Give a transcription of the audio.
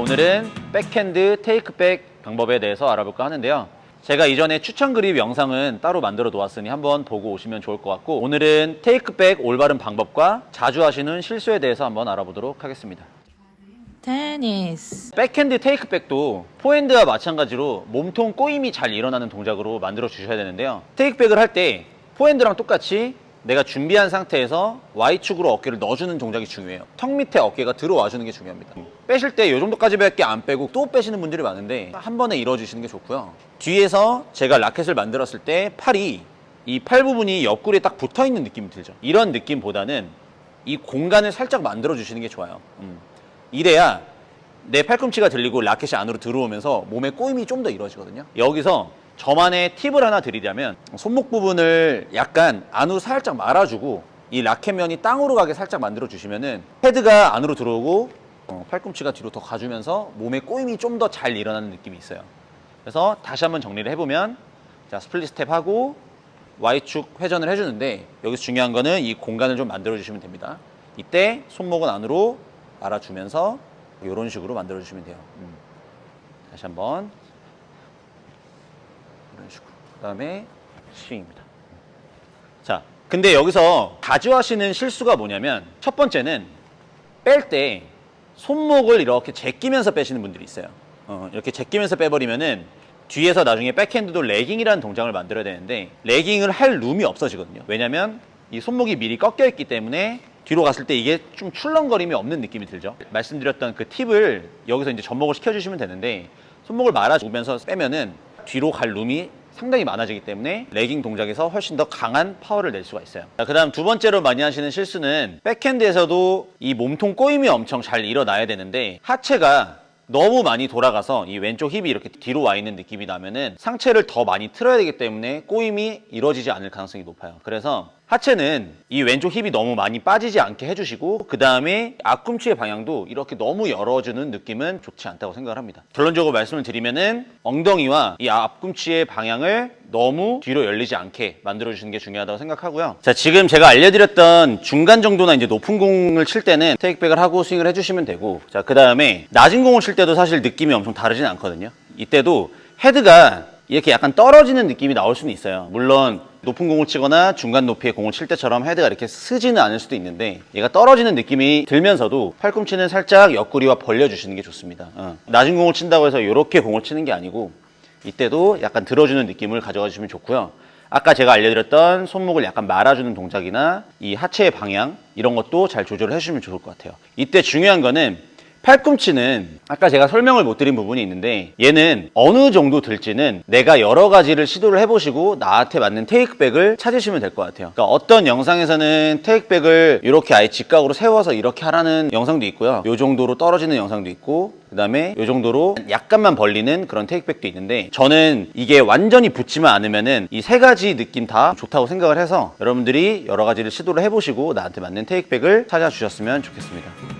오늘은 백핸드 테이크백 방법에 대해서 알아볼까 하는데요. 제가 이전에 추천 그립 영상은 따로 만들어 놓았으니 한번 보고 오시면 좋을 것 같고 오늘은 테이크백 올바른 방법과 자주 하시는 실수에 대해서 한번 알아보도록 하겠습니다. 테니스. 백핸드 테이크백도 포핸드와 마찬가지로 몸통 꼬임이 잘 일어나는 동작으로 만들어 주셔야 되는데요. 테이크백을 할 때 포핸드랑 똑같이 내가 준비한 상태에서 Y축으로 어깨를 넣어주는 동작이 중요해요. 턱 밑에 어깨가 들어와 주는 게 중요합니다. 빼실 때 이 정도까지밖에 안 빼고 또 빼시는 분들이 많은데 한 번에 이뤄주시는 게 좋고요. 뒤에서 제가 라켓을 만들었을 때 팔이 이 팔 부분이 옆구리에 딱 붙어 있는 느낌이 들죠. 이런 느낌보다는 이 공간을 살짝 만들어 주시는 게 좋아요. 음. 이래야 내 팔꿈치가 들리고 라켓이 안으로 들어오면서 몸의 꼬임이 좀 더 이루어지거든요. 여기서 저만의 팁을 하나 드리자면 손목 부분을 약간 안으로 살짝 말아주고 이 라켓 면이 땅으로 가게 살짝 만들어 주시면은 헤드가 안으로 들어오고 어, 팔꿈치가 뒤로 더 가주면서 몸의 꼬임이 좀 더 잘 일어나는 느낌이 있어요. 그래서 다시 한번 정리를 해보면 자 스플릿 스텝 하고 Y축 회전을 해주는데 여기서 중요한 거는 이 공간을 좀 만들어 주시면 됩니다. 이때 손목은 안으로 말아주면서 이런 식으로 만들어 주시면 돼요. 음. 다시 한번 이런 식으로. 그다음에 스윙입니다. 자, 근데 여기서 자주 하시는 실수가 뭐냐면 첫 번째는 뺄 때 손목을 이렇게 제끼면서 빼시는 분들이 있어요. 어, 이렇게 제끼면서 빼버리면은 뒤에서 나중에 백핸드도 레깅이라는 동작을 만들어야 되는데 레깅을 할 룸이 없어지거든요. 왜냐면 이 손목이 미리 꺾여 있기 때문에 뒤로 갔을 때 이게 좀 출렁거림이 없는 느낌이 들죠. 말씀드렸던 그 팁을 여기서 이제 접목을 시켜주시면 되는데 손목을 말아주면서 빼면은 뒤로 갈 룸이 상당히 많아지기 때문에 레깅 동작에서 훨씬 더 강한 파워를 낼 수가 있어요. 그 다음 두 번째로 많이 하시는 실수는 백핸드에서도 이 몸통 꼬임이 엄청 잘 일어나야 되는데 하체가 너무 많이 돌아가서 이 왼쪽 힙이 이렇게 뒤로 와 있는 느낌이 나면은 상체를 더 많이 틀어야 되기 때문에 꼬임이 이루어지지 않을 가능성이 높아요. 그래서 하체는 이 왼쪽 힙이 너무 많이 빠지지 않게 해주시고 그 다음에 앞꿈치의 방향도 이렇게 너무 열어주는 느낌은 좋지 않다고 생각을 합니다. 결론적으로 말씀을 드리면은 엉덩이와 이 앞꿈치의 방향을 너무 뒤로 열리지 않게 만들어주시는 게 중요하다고 생각하고요. 자, 지금 제가 알려드렸던 중간 정도나 이제 높은 공을 칠 때는 테이크백을 하고 스윙을 해주시면 되고, 자, 그 다음에 낮은 공을 칠 때도 사실 느낌이 엄청 다르진 않거든요. 이때도 헤드가 이렇게 약간 떨어지는 느낌이 나올 수는 있어요. 물론 높은 공을 치거나 중간 높이의 공을 칠 때처럼 헤드가 이렇게 쓰지는 않을 수도 있는데 얘가 떨어지는 느낌이 들면서도 팔꿈치는 살짝 옆구리와 벌려주시는 게 좋습니다. 어. 낮은 공을 친다고 해서 이렇게 공을 치는 게 아니고 이때도 약간 들어주는 느낌을 가져가 주시면 좋고요. 아까 제가 알려드렸던 손목을 약간 말아주는 동작이나 이 하체의 방향 이런 것도 잘 조절을 해주시면 좋을 것 같아요. 이때 중요한 거는 팔꿈치는 아까 제가 설명을 못 드린 부분이 있는데 얘는 어느 정도 들지는 내가 여러 가지를 시도를 해보시고 나한테 맞는 테이크백을 찾으시면 될 것 같아요. 그러니까 어떤 영상에서는 테이크백을 이렇게 아예 직각으로 세워서 이렇게 하라는 영상도 있고요. 이 정도로 떨어지는 영상도 있고 그 다음에 이 정도로 약간만 벌리는 그런 테이크백도 있는데 저는 이게 완전히 붙지만 않으면은 이 세 가지 느낌 다 좋다고 생각을 해서 여러분들이 여러 가지를 시도를 해보시고 나한테 맞는 테이크백을 찾아주셨으면 좋겠습니다.